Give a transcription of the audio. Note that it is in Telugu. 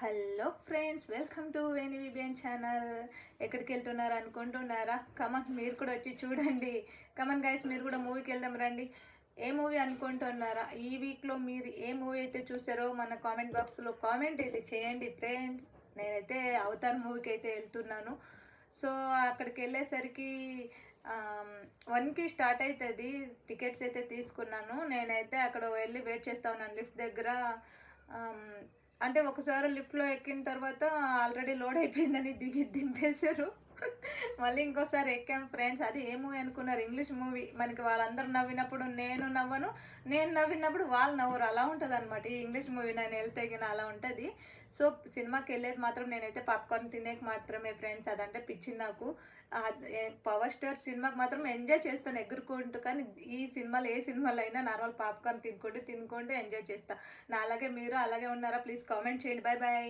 Hello friends welcome to Veni విబియన్ channel. ఎక్కడికి వెళ్తున్నారు అనుకుంటున్నారా? కమన్ మీరు కూడా వచ్చి చూడండి. కమన్ గైస్ మీరు కూడా మూవీకి వెళ్దాం రండి. ఏ మూవీ అనుకుంటున్నారా? ఈ వీక్లో మీరు ఏ మూవీ అయితే చూసారో మన కామెంట్ బాక్స్లో కామెంట్ అయితే చేయండి ఫ్రెండ్స్. నేనైతే అవతార్ మూవీకి అయితే వెళ్తున్నాను. సో అక్కడికి వెళ్ళేసరికి వన్కి స్టార్ట్ అవుతుంది టికెట్స్ అయితే తీసుకున్నాను. నేనైతే అక్కడ వెళ్ళి వెయిట్ చేస్తా ఉన్నాను. లిఫ్ట్ దగ్గర అంటే ఒకసారి లిఫ్ట్లో ఎక్కిన తర్వాత ఆల్రెడీ లోడ్ అయిపోయిందని దిగి దింపేశారు. మళ్ళీ ఇంకోసారి ఎక్కాం ఫ్రెండ్స్. అది ఏ మూవీ అనుకున్నారు? English movie. మనకి వాళ్ళందరూ నవ్వినప్పుడు నేను నవ్వను నేను నవ్వినప్పుడు వాళ్ళు నవ్వరు. అలా ఉంటుంది అనమాట ఈ ఇంగ్లీష్ మూవీ నేను వెళ్తే గిన అలా ఉంటుంది. సో సినిమాకి వెళ్ళేది మాత్రం నేనైతే పాప్కార్న్ తినేకి మాత్రమే ఫ్రెండ్స్. అదంటే పిచ్చి నాకు. పవర్ స్టార్ సినిమాకి మాత్రం ఎంజాయ్ చేస్తాను ఎగురుకుంటూ. కానీ ఈ సినిమాలో ఏ సినిమాలో అయినా నార్మల్ పాప్కార్న్ తినుకుంటూ తినుకుంటూ ఎంజాయ్ చేస్తా. నా అలాగే మీరు అలాగే ఉన్నారా? ప్లీజ్ కామెంట్ చేయండి. Bye bye